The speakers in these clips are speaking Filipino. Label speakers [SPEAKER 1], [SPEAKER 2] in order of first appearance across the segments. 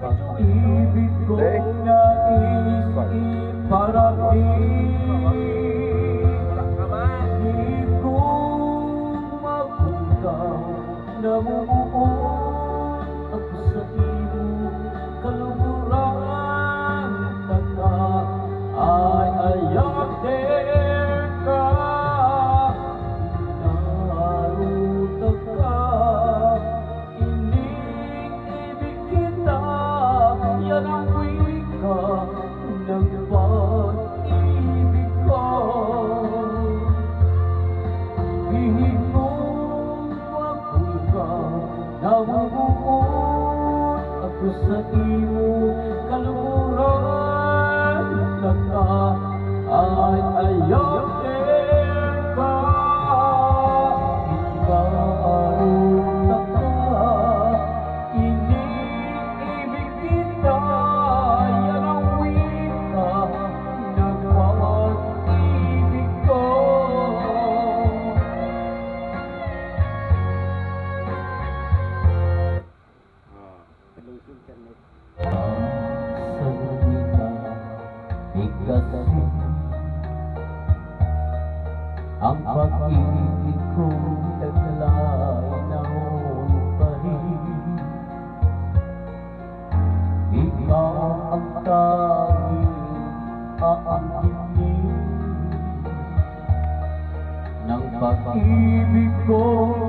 [SPEAKER 1] ibig isso na para ti. Ako sa iyo ang pag-ibig kong taglay nangunpahin Ikaw ang tanging aangkitin ng pag-ibig kong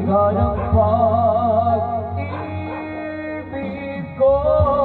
[SPEAKER 1] Ikaw ng pag-ibig ko.